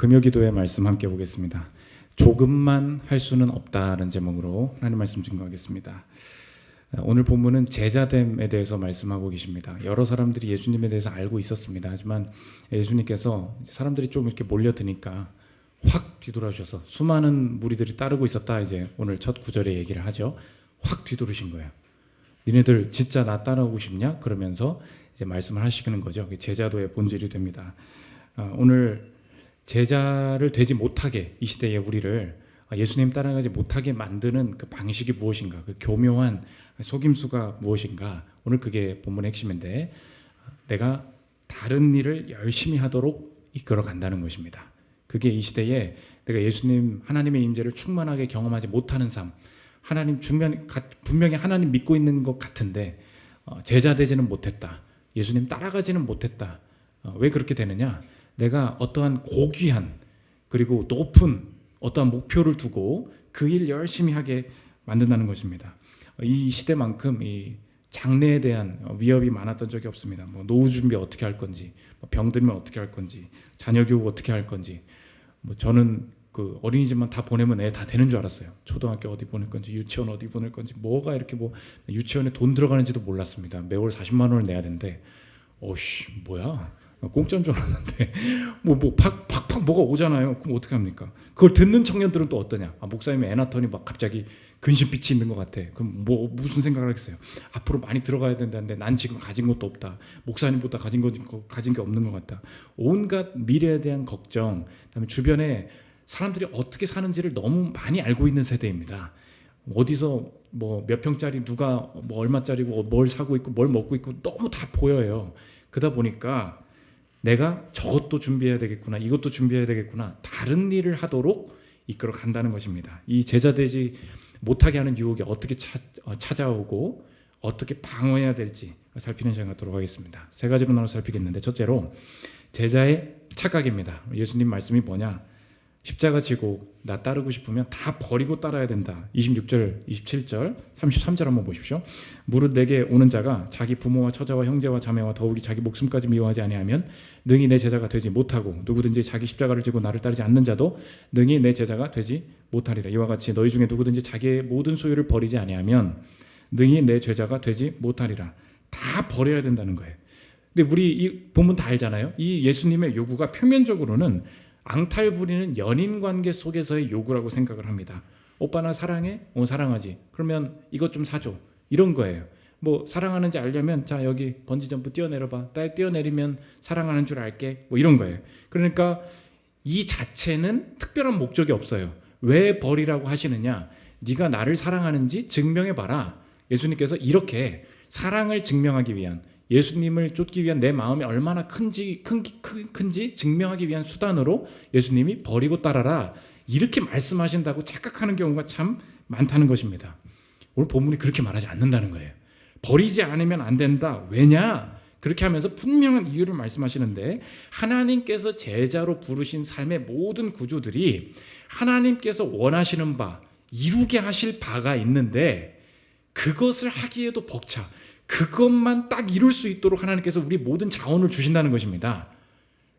금요기도의 말씀 함께 보겠습니다. 조금만 할 수는 없다는 제목으로 하나님 말씀 증거하겠습니다. 오늘 본문은 제자됨에 대해서 말씀하고 계십니다. 여러 사람들이 예수님에 대해서 알고 있었습니다. 하지만 예수님께서 사람들이 좀 이렇게 몰려드니까 확 뒤돌아주셔서 수많은 무리들이 따르고 있었다. 이제 오늘 첫 구절에 얘기를 하죠. 확 뒤돌으신 거예요. 니네들 진짜 나 따라오고 싶냐? 그러면서 이제 말씀을 하시는 거죠. 제자도의 본질이 됩니다. 어, 오늘 제자를 되지 못하게 이 시대의 우리를 예수님 따라가지 못하게 만드는 그 방식이 무엇인가? 그 교묘한 속임수가 무엇인가? 오늘 그게 본문의 핵심인데 내가 다른 일을 열심히 하도록 이끌어 간다는 것입니다. 그게 이 시대에 내가 예수님 하나님의 임재를 충만하게 경험하지 못하는 삶, 하나님 주면 분명히 하나님 믿고 있는 것 같은데 어, 제자 되지는 못했다. 예수님 따라가지는 못했다. 어, 왜 그렇게 되느냐? 내가 어떠한 고귀한 그리고 높은 어떠한 목표를 두고 그 일 열심히 하게 만든다는 것입니다. 이 시대만큼 이 장래에 대한 위협이 많았던 적이 없습니다. 뭐 노후 준비 어떻게 할 건지, 뭐 병들면 어떻게 할 건지, 자녀 교육 어떻게 할 건지. 뭐 저는 그 어린이집만 다 보내면 애 다 되는 줄 알았어요. 초등학교 어디 보낼 건지, 유치원 어디 보낼 건지, 뭐가 이렇게 뭐 유치원에 돈 들어가는지도 몰랐습니다. 매월 40만 원을 내야 되는데, 어씨 뭐야? 공짜인 줄 알았는데 뭐 뭐 팍팍팍 뭐가 오잖아요. 그럼 어떻게 합니까? 그걸 듣는 청년들은 또 어떠냐? 아, 목사님이 애 낳더니 막 갑자기 근심빛이 있는 것 같아. 그럼 뭐 무슨 생각을 하겠어요? 앞으로 많이 들어가야 된다는데 난 지금 가진 것도 없다. 목사님보다 가진 거 가진 게 없는 것 같다. 온갖 미래에 대한 걱정, 그다음에 주변에 사람들이 어떻게 사는지를 너무 많이 알고 있는 세대입니다. 어디서 뭐 몇 평짜리 누가 뭐 얼마짜리고 뭘 사고 있고 뭘 먹고 있고 너무 다 보여요. 그러다 보니까 내가 저것도 준비해야 되겠구나, 이것도 준비해야 되겠구나, 다른 일을 하도록 이끌어 간다는 것입니다. 이 제자 되지 못하게 하는 유혹이 어떻게 어, 찾아오고 어떻게 방어해야 될지 살피는 시간 갖도록 하겠습니다. 세 가지로 나눠 살피겠는데 첫째로 제자의 착각입니다. 예수님 말씀이 뭐냐? 십자가 지고 나 따르고 싶으면 다 버리고 따라야 된다. 26절, 27절, 33절 한번 보십시오. 무릇 내게 오는 자가 자기 부모와 처자와 형제와 자매와 더욱이 자기 목숨까지 미워하지 아니하면 능히 내 제자가 되지 못하고 누구든지 자기 십자가를 지고 나를 따르지 않는 자도 능히 내 제자가 되지 못하리라. 이와 같이 너희 중에 누구든지 자기의 모든 소유를 버리지 아니하면 능히 내 제자가 되지 못하리라. 다 버려야 된다는 거예요. 근데 우리 이 본문 다 알잖아요. 이 예수님의 요구가 표면적으로는 앙탈 부리는 연인 관계 속에서의 요구라고 생각을 합니다. 오빠 나 사랑해? 어 사랑하지. 그러면 이것 좀 사줘. 이런 거예요. 뭐 사랑하는지 알려면 자 여기 번지 점프 뛰어내려봐. 딸 뛰어내리면 사랑하는 줄 알게. 뭐 이런 거예요. 그러니까 이 자체는 특별한 목적이 없어요. 왜 버리라고 하시느냐? 네가 나를 사랑하는지 증명해 봐라. 예수님께서 이렇게 사랑을 증명하기 위한 예수님을 쫓기 위한 내 마음이 얼마나 큰지 큰, 큰, 큰지 증명하기 위한 수단으로 예수님이 버리고 따라라 이렇게 말씀하신다고 착각하는 경우가 참 많다는 것입니다. 오늘 본문이 그렇게 말하지 않는다는 거예요. 버리지 않으면 안 된다. 왜냐? 그렇게 하면서 분명한 이유를 말씀하시는데 하나님께서 제자로 부르신 삶의 모든 구조들이 하나님께서 원하시는 바 이루게 하실 바가 있는데 그것을 하기에도 벅차. 그것만 딱 이룰 수 있도록 하나님께서 우리 모든 자원을 주신다는 것입니다.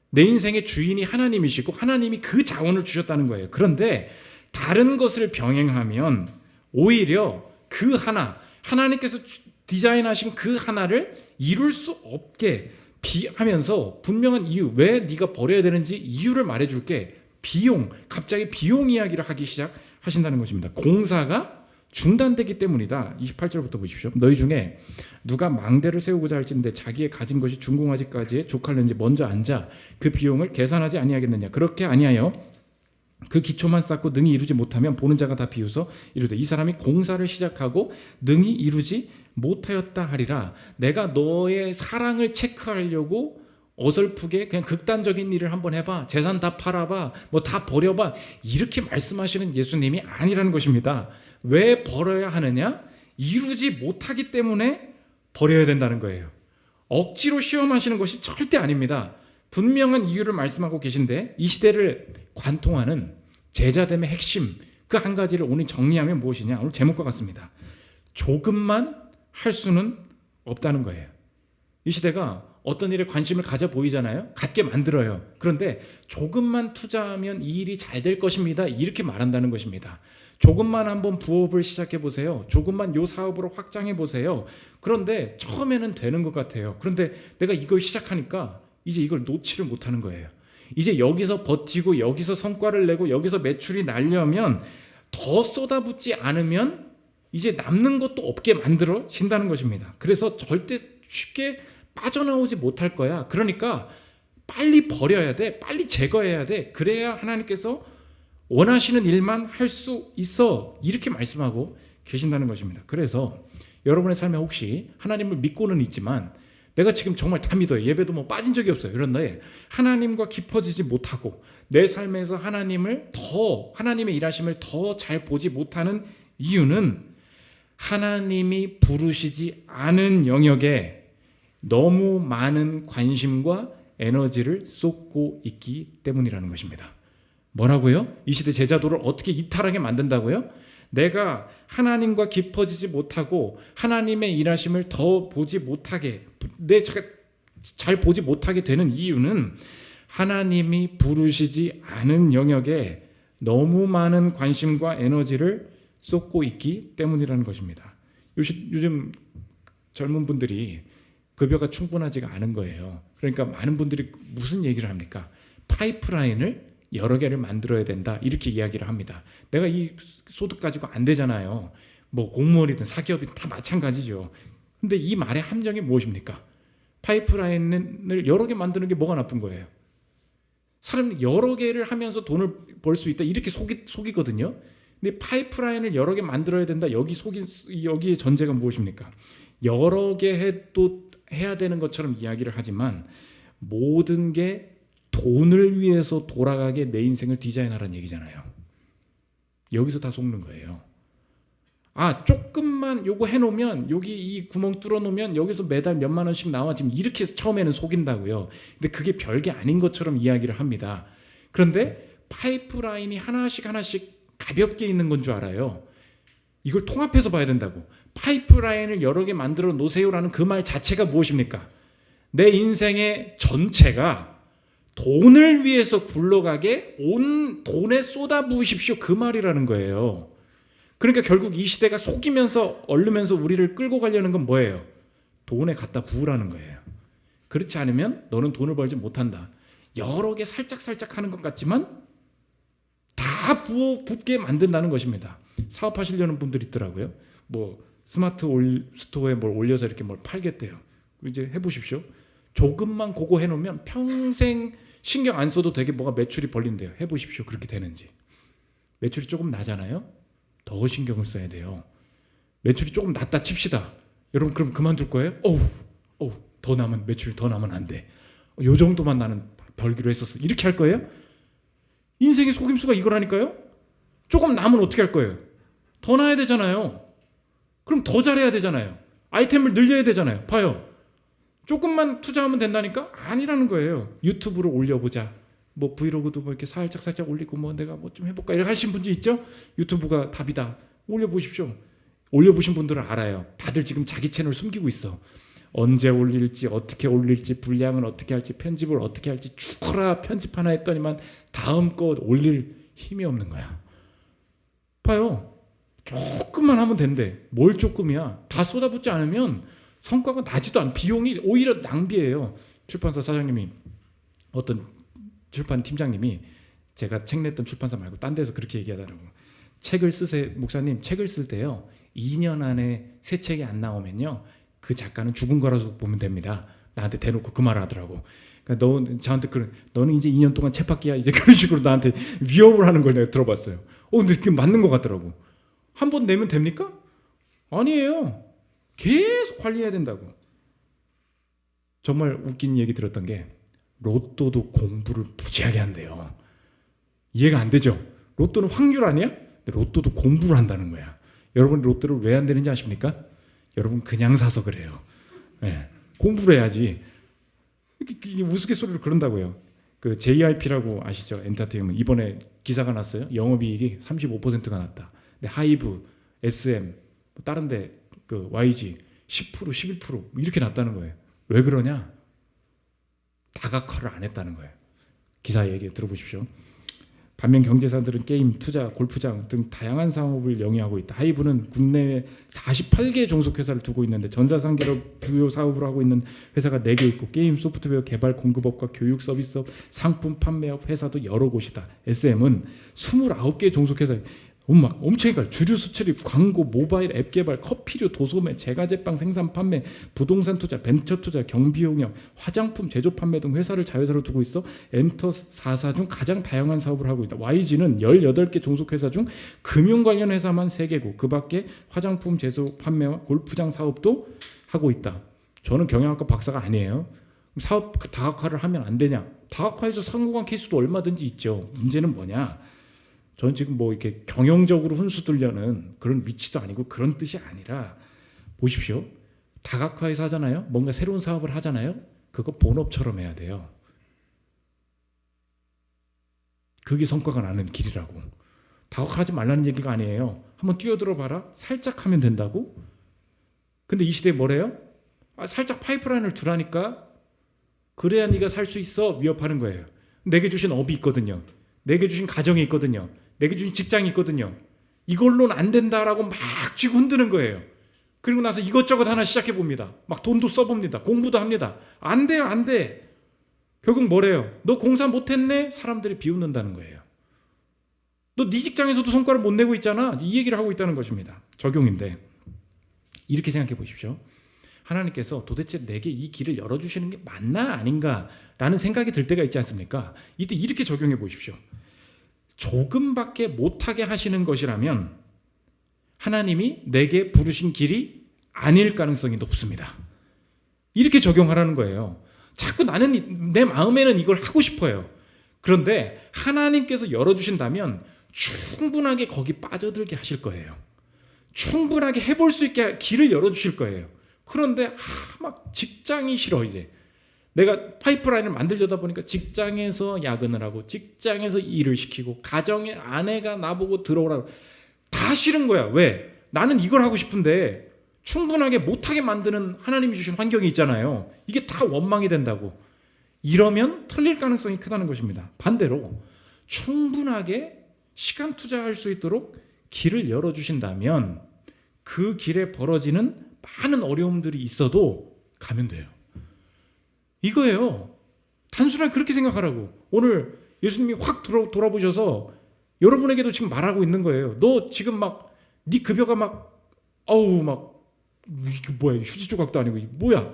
내 인생의 주인이 하나님이시고 하나님이 그 자원을 주셨다는 거예요. 그런데 다른 것을 병행하면 오히려 그 하나, 하나님께서 디자인하신 그 하나를 이룰 수 없게 하면서 분명한 이유, 왜 네가 버려야 되는지 이유를 말해줄게. 비용, 갑자기 비용 이야기를 하기 시작하신다는 것입니다. 공사가 중단되기 때문이다. 28절부터 보십시오. 너희 중에 누가 망대를 세우고자 할진데 자기의 가진 것이 준공하지까지의 족할는지 먼저 앉아 그 비용을 계산하지 아니하겠느냐. 그렇게 아니하여 그 기초만 쌓고 능히 이루지 못하면 보는 자가 다 비웃어 이르되 이 사람이 공사를 시작하고 능히 이루지 못하였다 하리라. 내가 너의 사랑을 체크하려고 어설프게 그냥 극단적인 일을 한번 해봐. 재산 다 팔아봐. 뭐 다 버려봐. 이렇게 말씀하시는 예수님이 아니라는 것입니다. 왜 버려야 하느냐? 이루지 못하기 때문에 버려야 된다는 거예요. 억지로 시험하시는 것이 절대 아닙니다. 분명한 이유를 말씀하고 계신데 이 시대를 관통하는 제자됨의 핵심 그 한 가지를 오늘 정리하면 무엇이냐? 오늘 제목과 같습니다. 조금만 할 수는 없다는 거예요. 이 시대가 어떤 일에 관심을 가져 보이잖아요. 갖게 만들어요. 그런데 조금만 투자하면 이 일이 잘 될 것입니다. 이렇게 말한다는 것입니다. 조금만 한번 부업을 시작해 보세요. 조금만 요 사업으로 확장해 보세요. 그런데 처음에는 되는 것 같아요. 그런데 내가 이걸 시작하니까 이제 이걸 놓지를 못하는 거예요. 이제 여기서 버티고 여기서 성과를 내고 여기서 매출이 날려면 더 쏟아붓지 않으면 이제 남는 것도 없게 만들어 진다는 것입니다. 그래서 절대 쉽게 빠져나오지 못할 거야. 그러니까 빨리 버려야 돼. 빨리 제거해야 돼. 그래야 하나님께서 원하시는 일만 할 수 있어. 이렇게 말씀하고 계신다는 것입니다. 그래서 여러분의 삶에 혹시 하나님을 믿고는 있지만 내가 지금 정말 다 믿어요. 예배도 뭐 빠진 적이 없어요. 그런데 하나님과 깊어지지 못하고 내 삶에서 하나님을 더 하나님의 일하심을 더 잘 보지 못하는 이유는 하나님이 부르시지 않은 영역에 너무 많은 관심과 에너지를 쏟고 있기 때문이라는 것입니다. 뭐라고요? 이 시대 제자도를 어떻게 이탈하게 만든다고요? 내가 하나님과 깊어지지 못하고 하나님의 일하심을 더 보지 못하게 내잘 보지 못하게 되는 이유는 하나님이 부르시지 않은 영역에 너무 많은 관심과 에너지를 쏟고 있기 때문이라는 것입니다. 요즘 젊은 분들이 급여가 충분하지가 않은 거예요. 그러니까 많은 분들이 무슨 얘기를 합니까? 파이프라인을 여러 개를 만들어야 된다 이렇게 이야기를 합니다. 내가 이 소득 가지고 안 되잖아요. 뭐 공무원이든 사기업이든 다 마찬가지죠. 근데 이 말의 함정이 무엇입니까? 파이프라인을 여러 개 만드는 게 뭐가 나쁜 거예요? 사람 여러 개를 하면서 돈을 벌 수 있다 이렇게 속이 속이거든요. 근데 파이프라인을 여러 개 만들어야 된다. 여기 속인 여기의 전제가 무엇입니까? 여러 개 해도 해야 되는 것처럼 이야기를 하지만 모든 게 돈을 위해서 돌아가게 내 인생을 디자인하라는 얘기잖아요. 여기서 다 속는 거예요. 아 조금만 요거 해놓으면 여기 이 구멍 뚫어놓으면 여기서 매달 몇만 원씩 나와 지금 이렇게 해서 처음에는 속인다고요. 근데 그게 별게 아닌 것처럼 이야기를 합니다. 그런데 파이프라인이 하나씩 하나씩 가볍게 있는 건 줄 알아요. 이걸 통합해서 봐야 된다고. 파이프라인을 여러 개 만들어 놓으세요라는 그 말 자체가 무엇입니까? 내 인생의 전체가 돈을 위해서 굴러가게 온 돈에 쏟아 부으십시오. 그 말이라는 거예요. 그러니까 결국 이 시대가 속이면서 얼르면서 우리를 끌고 가려는 건 뭐예요? 돈에 갖다 부으라는 거예요. 그렇지 않으면 너는 돈을 벌지 못한다. 여러 개 살짝살짝 하는 것 같지만 다 부어 붙게 만든다는 것입니다. 사업하시려는 분들이 있더라고요. 뭐 스마트 올, 스토어에 뭘 올려서 이렇게 뭘 팔겠대요. 이제 해보십시오. 조금만 그거 해놓으면 평생 신경 안 써도 되게 뭐가 매출이 벌린대요. 해보십시오. 그렇게 되는지. 매출이 조금 나잖아요. 더 신경을 써야 돼요. 매출이 조금 낮다 칩시다. 여러분 그럼 그만둘 거예요? 어우, 어우, 더 나면 매출 더 나면 안 돼. 요 정도만 나는 벌기로 했었어. 이렇게 할 거예요? 인생의 속임수가 이거라니까요. 조금 남은 어떻게 할 거예요? 더 나야 되잖아요. 그럼 더 잘해야 되잖아요. 아이템을 늘려야 되잖아요. 봐요. 조금만 투자하면 된다니까? 아니라는 거예요. 유튜브로 올려보자. 뭐 브이로그도 뭐 이렇게 살짝 살짝 올리고 뭐 내가 뭐 좀 해볼까 이렇게 하신 분들 있죠? 유튜브가 답이다. 올려보십시오. 올려보신 분들은 알아요. 다들 지금 자기 채널 숨기고 있어. 언제 올릴지 어떻게 올릴지 분량은 어떻게 할지 편집을 어떻게 할지 죽어라 편집 하나 했더니만 다음 거 올릴 힘이 없는 거야. 봐요. 조금만 하면 된대. 뭘 조금이야. 다 쏟아붓지 않으면 성과가 나지도 않아. 비용이 오히려 낭비예요. 출판사 사장님이 어떤 출판 팀장님이 제가 책 냈던 출판사 말고 딴 데서 그렇게 얘기하더라고. 책을 쓰세요. 목사님 책을 쓸 때요. 2년 안에 새 책이 안 나오면요. 그 작가는 죽은 거라서 보면 됩니다. 나한테 대놓고 그 말을 하더라고. 그러니까 너 저한테 그런 너는 이제 2년 동안 채박기야 이제 그런 식으로 나한테 위협을 하는 걸 내가 들어봤어요. 어 근데 그게 맞는 것 같더라고. 한 번 내면 됩니까? 아니에요. 계속 관리해야 된다고. 정말 웃긴 얘기 들었던 게 로또도 공부를 무지하게 한대요. 이해가 안 되죠? 로또는 확률 아니야? 로또도 공부를 한다는 거야. 여러분 로또를 왜 안 되는지 아십니까? 여러분 그냥 사서 그래요. 네. 공부를 해야지. 우스갯소리로 그런다고요. 그 JRP라고 아시죠? 엔터테인먼트 이번에 기사가 났어요. 영업이익이 35%가 났다. 근데 하이브, SM, 다른데 그 YG 10% 11% 이렇게 났다는 거예요. 왜 그러냐? 다각화를 안 했다는 거예요. 기사 얘기 들어보십시오. 반면 경제사들은 게임, 투자, 골프장 등 다양한 사업을 영위하고 있다. 하이브는 국내에 48개 종속회사를 두고 있는데 전자상계로 주요 사업을 하고 있는 회사가 4개 있고 게임 소프트웨어 개발 공급업과 교육 서비스업, 상품 판매업 회사도 여러 곳이다. SM은 29개 종속회사 막 엄청니까 주류 수출입, 광고, 모바일 앱 개발, 커피류, 도소매, 제과제빵 생산 판매, 부동산 투자, 벤처 투자, 경비용역, 화장품 제조 판매 등 회사를 자회사로 두고 있어 엔터 4사 중 가장 다양한 사업을 하고 있다. YG는 18개 종속회사 중 금융 관련 회사만 3개고 그 밖에 화장품 제조 판매와 골프장 사업도 하고 있다. 저는 경영학과 박사가 아니에요. 사업 그 다각화를 하면 안 되냐? 다각화해서 성공한 케이스도 얼마든지 있죠. 문제는 뭐냐? 저는 지금 뭐 이렇게 경영적으로 훈수 두려는 그런 위치도 아니고 그런 뜻이 아니라 보십시오. 다각화해서 하잖아요. 뭔가 새로운 사업을 하잖아요. 그거 본업처럼 해야 돼요. 그게 성과가 나는 길이라고. 다각화하지 말라는 얘기가 아니에요. 한번 뛰어들어 봐라. 살짝 하면 된다고. 근데 이 시대에 뭐래요? 아, 살짝 파이프라인을 두라니까. 그래야 네가 살 수 있어. 위협하는 거예요. 내게 주신 업이 있거든요. 내게 주신 가정이 있거든요. 내게 주신 직장이 있거든요. 이걸로는 안 된다라고 막 쥐고 흔드는 거예요. 그리고 나서 이것저것 하나 시작해 봅니다. 막 돈도 써봅니다. 공부도 합니다. 안 돼요, 안 돼. 결국 뭐래요? 너 공사 못했네? 사람들이 비웃는다는 거예요. 너 네 직장에서도 성과를 못 내고 있잖아. 이 얘기를 하고 있다는 것입니다. 적용인데 이렇게 생각해 보십시오. 하나님께서 도대체 내게 이 길을 열어주시는 게 맞나 아닌가라는 생각이 들 때가 있지 않습니까? 이때 이렇게 적용해 보십시오. 조금밖에 못하게 하시는 것이라면 하나님이 내게 부르신 길이 아닐 가능성이 높습니다. 이렇게 적용하라는 거예요. 자꾸 나는 내 마음에는 이걸 하고 싶어요. 그런데 하나님께서 열어주신다면 충분하게 거기 빠져들게 하실 거예요. 충분하게 해볼 수 있게 길을 열어주실 거예요. 그런데 아, 막 직장이 싫어 이제. 내가 파이프라인을 만들려다 보니까 직장에서 야근을 하고 직장에서 일을 시키고 가정의 아내가 나보고 들어오라고 다 싫은 거야. 왜? 나는 이걸 하고 싶은데 충분하게 못하게 만드는 하나님이 주신 환경이 있잖아요. 이게 다 원망이 된다고. 이러면 틀릴 가능성이 크다는 것입니다. 반대로 충분하게 시간 투자할 수 있도록 길을 열어주신다면 그 길에 벌어지는 많은 어려움들이 있어도 가면 돼요. 이거예요. 단순하게 그렇게 생각하라고. 오늘 예수님이 확 돌아, 돌아보셔서 여러분에게도 지금 말하고 있는 거예요. 너 지금 막 네 급여가 막 어우 막 이게 뭐야 휴지 조각도 아니고 뭐야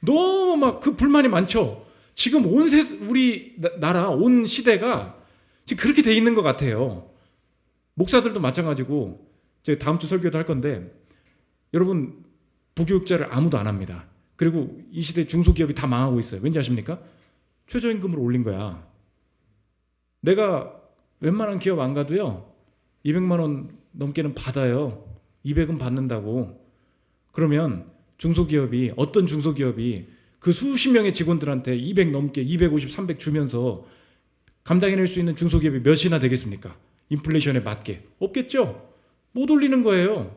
너무 막 그 불만이 많죠. 지금 온 세, 우리 나- 나라 온 시대가 지금 그렇게 돼 있는 것 같아요. 목사들도 마찬가지고 제가 다음 주 설교도 할 건데 여러분 부교육자를 아무도 안 합니다. 그리고 이 시대 중소기업이 다 망하고 있어요. 왠지 아십니까? 최저임금을 올린 거야. 내가 웬만한 기업 안 가도요. 200만 원 넘게는 받아요. 200은 받는다고. 그러면 중소기업이 어떤 중소기업이 그 수십 명의 직원들한테 200 넘게 250, 300 주면서 감당해낼 수 있는 중소기업이 몇이나 되겠습니까? 인플레이션에 맞게 없겠죠. 못 올리는 거예요.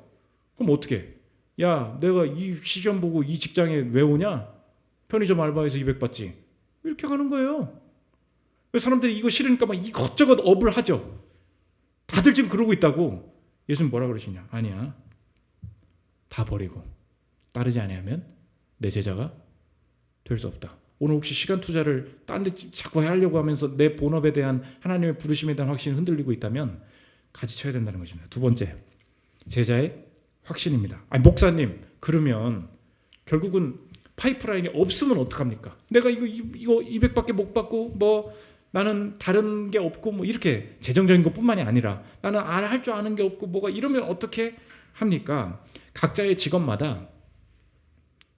그럼 어떻게? 야, 내가 이 시험 보고 이 직장에 왜 오냐? 편의점 알바해서 200 받지. 이렇게 가는 거예요. 왜 사람들이 이거 싫으니까 막 이것저것 업을 하죠. 다들 지금 그러고 있다고. 예수님 뭐라 그러시냐? 아니야. 다 버리고 따르지 아니하면 내 제자가 될 수 없다. 오늘 혹시 시간 투자를 딴 데 자꾸 하려고 하면서 내 본업에 대한 하나님의 부르심에 대한 확신이 흔들리고 있다면 가지쳐야 된다는 것입니다. 두 번째, 제자의 확신입니다. 아니 목사님 그러면 결국은 파이프라인이 없으면 어떡합니까? 내가 이거 이- 이거 200밖에 못 받고 뭐 나는 다른 게 없고 뭐 이렇게 재정적인 것 뿐만이 아니라 나는 할 줄 아는 게 없고 뭐가 이러면 어떻게 합니까? 각자의 직업마다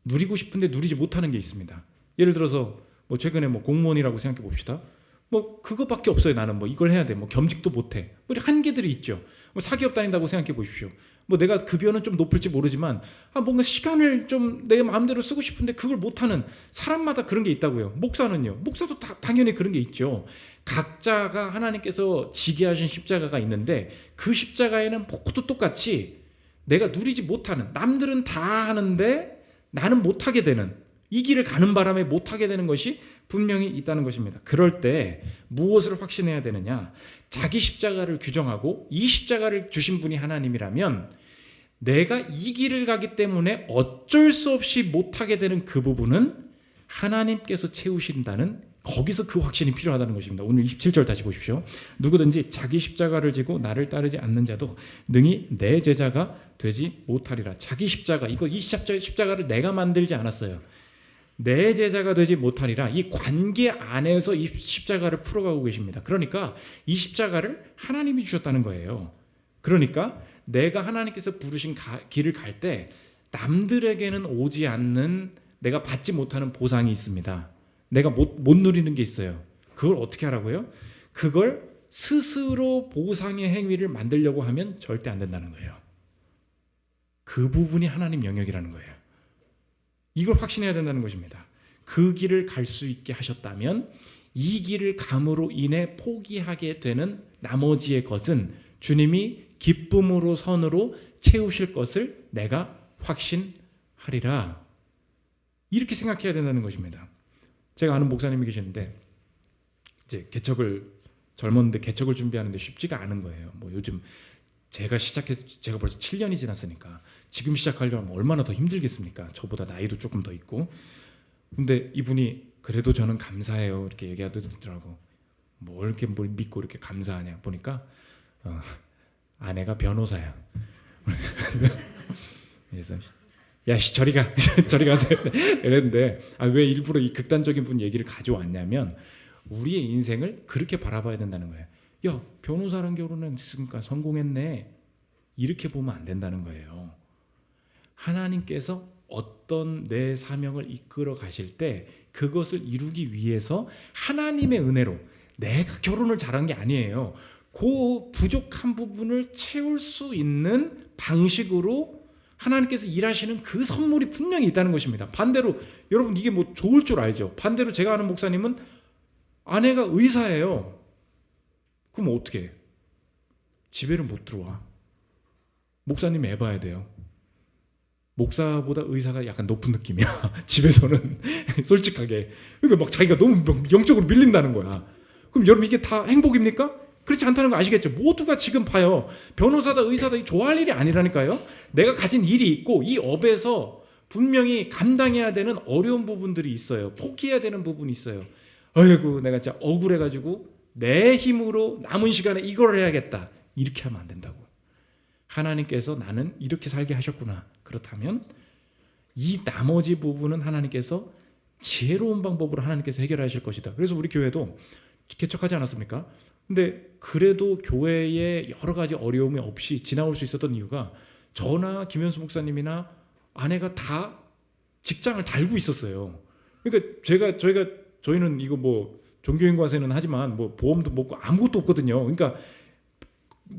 누리고 싶은데 누리지 못하는 게 있습니다. 예를 들어서 뭐 최근에 뭐 공무원이라고 생각해 봅시다. 뭐 그것밖에 없어요. 나는 뭐 이걸 해야 돼. 뭐 겸직도 못 해. 뭐 이런 한계들이 있죠. 뭐 사기업 다닌다고 생각해 보십시오. 뭐 내가 급여는 좀 높을지 모르지만 아 뭔가 시간을 좀 내 마음대로 쓰고 싶은데 그걸 못 하는 사람마다 그런 게 있다고요. 목사는요. 목사도 다, 당연히 그런 게 있죠. 각자가 하나님께서 지게 하신 십자가가 있는데 그 십자가에는 모두 똑같이 내가 누리지 못하는 남들은 다 하는데 나는 못 하게 되는 이 길을 가는 바람에 못 하게 되는 것이 분명히 있다는 것입니다. 그럴 때 무엇을 확신해야 되느냐? 자기 십자가를 규정하고 이 십자가를 주신 분이 하나님이라면 내가 이 길을 가기 때문에 어쩔 수 없이 못하게 되는 그 부분은 하나님께서 채우신다는 거기서 그 확신이 필요하다는 것입니다. 오늘 27절 다시 보십시오. 누구든지 자기 십자가를 지고 나를 따르지 않는 자도 능히 내 제자가 되지 못하리라. 자기 십자가 이거 이 십자가, 십자가를 내가 만들지 않았어요. 내 제자가 되지 못하리라. 이 관계 안에서 이 십자가를 풀어가고 계십니다. 그러니까 이 십자가를 하나님이 주셨다는 거예요. 그러니까 내가 하나님께서 부르신 가, 길을 갈 때 남들에게는 오지 않는 내가 받지 못하는 보상이 있습니다. 내가 못, 못 누리는 게 있어요. 그걸 어떻게 하라고요? 그걸 스스로 보상의 행위를 만들려고 하면 절대 안 된다는 거예요. 그 부분이 하나님 영역이라는 거예요. 이걸 확신해야 된다는 것입니다. 그 길을 갈 수 있게 하셨다면 이 길을 감으로 인해 포기하게 되는 나머지의 것은 주님이 기쁨으로 선으로 채우실 것을 내가 확신하리라. 이렇게 생각해야 된다는 것입니다. 제가 아는 목사님이 계시는데 이제 개척을 젊었는데 개척을 준비하는데 쉽지가 않은 거예요. 뭐 요즘 제가 시작해서 제가 벌써 7년이 지났으니까 지금 시작하려면 얼마나 더 힘들겠습니까? 저보다 나이도 조금 더 있고. 근데 이분이 그래도 저는 감사해요. 이렇게 얘기하더라고. 뭘 이렇게 뭘 믿고 이렇게 감사하냐 보니까 어, 아내가 변호사야. 그래서 야씨 저리 가 저리 가세요 이랬는데 아, 왜 일부러 이 극단적인 분 얘기를 가져왔냐면 우리의 인생을 그렇게 바라봐야 된다는 거예요. 야 변호사랑 결혼했으니까 성공했네 이렇게 보면 안 된다는 거예요. 하나님께서 어떤 내 사명을 이끌어 가실 때 그것을 이루기 위해서 하나님의 은혜로 내가 결혼을 잘한 게 아니에요. 그 부족한 부분을 채울 수 있는 방식으로 하나님께서 일하시는 그 선물이 분명히 있다는 것입니다. 반대로 여러분 이게 뭐 좋을 줄 알죠. 반대로 제가 아는 목사님은 아내가 의사예요. 그럼 어떻게 해? 집에는 못 들어와. 목사님 애봐야 돼요. 목사보다 의사가 약간 높은 느낌이야. 집에서는 솔직하게. 그러니까 막 자기가 너무 영적으로 밀린다는 거야. 그럼 여러분 이게 다 행복입니까? 그렇지 않다는 거 아시겠죠? 모두가 지금 봐요. 변호사다, 의사다, 좋아할 일이 아니라니까요. 내가 가진 일이 있고 이 업에서 분명히 감당해야 되는 어려운 부분들이 있어요. 포기해야 되는 부분이 있어요. 어이구, 내가 진짜 억울해가지고 내 힘으로 남은 시간에 이걸 해야겠다. 이렇게 하면 안 된다고. 하나님께서 나는 이렇게 살게 하셨구나. 그렇다면 이 나머지 부분은 하나님께서 지혜로운 방법으로 하나님께서 해결하실 것이다. 그래서 우리 교회도 개척하지 않았습니까? 근데 그래도 교회에 여러 가지 어려움이 없이 지나올 수 있었던 이유가 저나 김현수 목사님이나 아내가 다 직장을 달고 있었어요. 그러니까 제가 저희가 저희는 이거 뭐 종교인과세는 하지만 뭐 보험도 먹고 아무것도 없거든요. 그러니까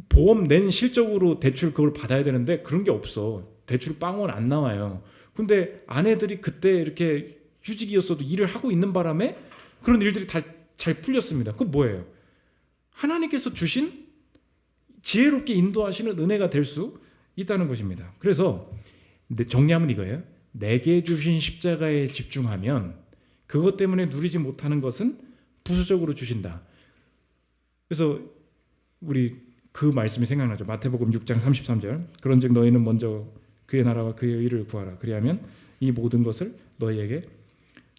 보험 낸 실적으로 대출 그걸 받아야 되는데 그런 게 없어. 대출 빵원 안 나와요. 근데 아내들이 그때 이렇게 휴직이었어도 일을 하고 있는 바람에 그런 일들이 다 잘 풀렸습니다. 그 뭐예요? 하나님께서 주신 지혜롭게 인도하시는 은혜가 될 수 있다는 것입니다. 그래서 정리하면 이거예요. 내게 주신 십자가에 집중하면 그것 때문에 누리지 못하는 것은 부수적으로 주신다. 그래서 우리 그 말씀이 생각나죠. 마태복음 6장 33절. 그런즉 너희는 먼저 그의 나라와 그의 의를 구하라. 그리하면 이 모든 것을 너희에게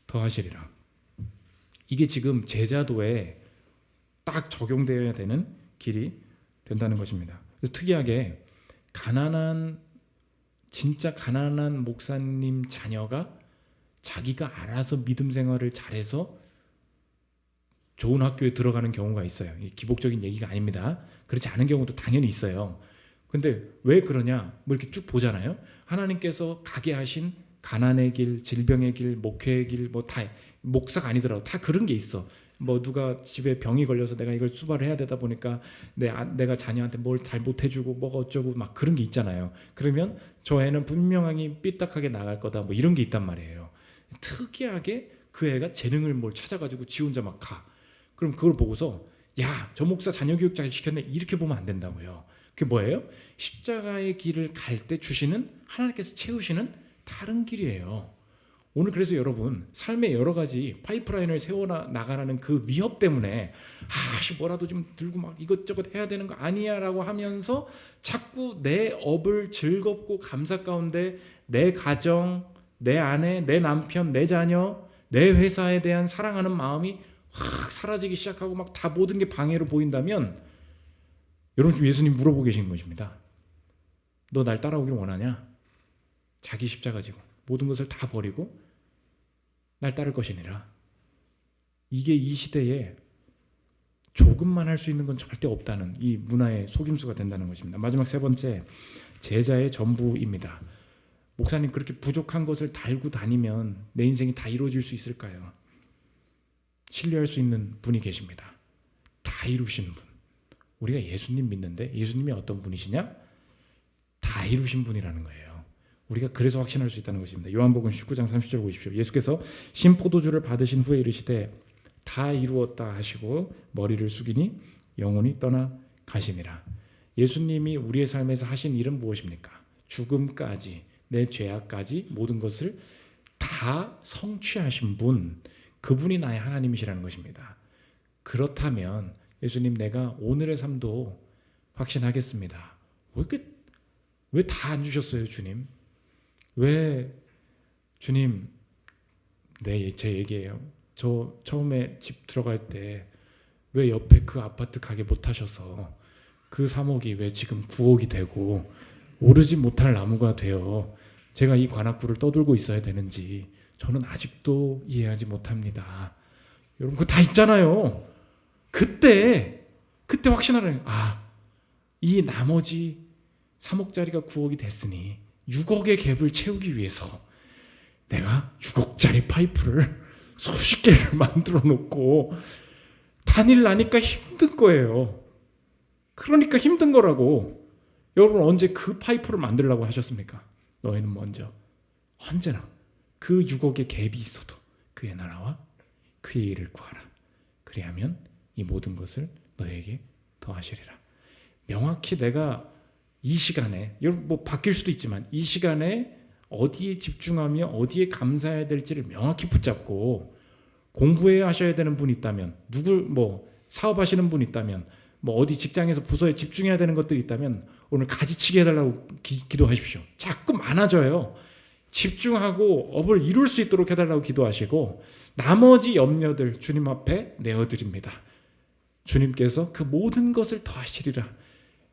더하시리라. 이게 지금 제자도에 딱 적용되어야 되는 길이 된다는 것입니다. 그래서 특이하게 가난한 진짜 가난한 목사님 자녀가 자기가 알아서 믿음 생활을 잘해서 좋은 학교에 들어가는 경우가 있어요. 기복적인 얘기가 아닙니다. 그렇지 않은 경우도 당연히 있어요. 근데 왜 그러냐? 뭐 이렇게 쭉 보잖아요. 하나님께서 가게 하신 가난의 길, 질병의 길, 목회의 길, 뭐 다 목사가 아니더라도 다 그런 게 있어. 뭐 누가 집에 병이 걸려서 내가 이걸 수발을 해야 되다 보니까 내 아, 내가 자녀한테 뭘 잘 못 해주고 뭐가 어쩌고 막 그런 게 있잖아요. 그러면 저 애는 분명하게 삐딱하게 나갈 거다. 뭐 이런 게 있단 말이에요. 특이하게 그 애가 재능을 뭘 찾아가지고 지 혼자 막 가. 그럼 그걸 보고서 야, 저 목사 자녀 교육 잘 시켰네. 이렇게 보면 안 된다고요. 그게 뭐예요? 십자가의 길을 갈 때 주시는 하나님께서 채우시는 다른 길이에요. 오늘 그래서 여러분 삶의 여러 가지 파이프라인을 세워 나가라는 그 위협 때문에 아씨 뭐라도 좀 들고 막 이것저것 해야 되는 거 아니야라고 하면서 자꾸 내 업을 즐겁고 감사 가운데 내 가정, 내 아내, 내 남편, 내 자녀, 내 회사에 대한 사랑하는 마음이 확 사라지기 시작하고 막 다 모든 게 방해로 보인다면 여러분 지금 예수님 물어보고 계신 것입니다. 너 날 따라오길 원하냐? 자기 십자가 지고 모든 것을 다 버리고 날 따를 것이니라. 이게 이 시대에 조금만 할 수 있는 건 절대 없다는 이 문화의 속임수가 된다는 것입니다. 마지막 세 번째 제자의 전부입니다. 목사님 그렇게 부족한 것을 달고 다니면 내 인생이 다 이루어질 수 있을까요? 신뢰할 수 있는 분이 계십니다. 다 이루신 분. 우리가 예수님 믿는데 예수님이 어떤 분이시냐? 다 이루신 분이라는 거예요. 우리가 그래서 확신할 수 있다는 것입니다. 요한복음 19장 30절 보십시오. 예수께서 신 포도주를 받으신 후에 이르시되 다 이루었다 하시고 머리를 숙이니 영혼이 떠나 가시니라. 예수님이 우리의 삶에서 하신 일은 무엇입니까? 죽음까지 내 죄악까지 모든 것을 다 성취하신 분 그분이 나의 하나님이시라는 것입니다. 그렇다면 예수님 내가 오늘의 삶도 확신하겠습니다. 왜 이렇게 왜 다 안 주셨어요, 주님? 왜 주님 네, 제 얘기예요. 저 처음에 집 들어갈 때 왜 옆에 그 아파트 가게 못 하셔서 그 3억이 왜 지금 9억이 되고 오르지 못할 나무가 되어 제가 이 관악구를 떠돌고 있어야 되는지 저는 아직도 이해하지 못합니다. 여러분 그거 다 있잖아요. 그때 그때 확신하는 아, 이 나머지 3억짜리가 9억이 됐으니 6억의 갭을 채우기 위해서 내가 6억짜리 파이프를 수십 개를 만들어 놓고 단일 나니까 힘든 거예요. 그러니까 힘든 거라고. 여러분 언제 그 파이프를 만들라고 하셨습니까? 너희는 먼저 언제나 그 6억의 갭이 있어도 그의 나라와 그의 일을 구하라. 그리하면 이 모든 것을 너에게 더하시리라. 명확히 내가 이 시간에 여러분 뭐 바뀔 수도 있지만 이 시간에 어디에 집중하며 어디에 감사해야 될지를 명확히 붙잡고 공부해 하셔야 되는 분이 있다면 누굴 뭐 사업하시는 분 있다면 뭐 어디 직장에서 부서에 집중해야 되는 것들이 있다면 오늘 가지치기 해달라고 기, 기도하십시오. 자꾸 많아져요. 집중하고 업을 이룰 수 있도록 해달라고 기도하시고 나머지 염려들 주님 앞에 내어드립니다. 주님께서 그 모든 것을 더하시리라.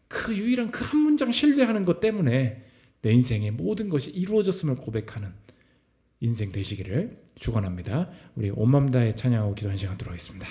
그 유일한 그 한 문장 신뢰하는 것 때문에 내 인생의 모든 것이 이루어졌음을 고백하는 인생 되시기를 축원합니다. 우리 온맘 다해 찬양하고 기도하는 시간 들어가겠습니다.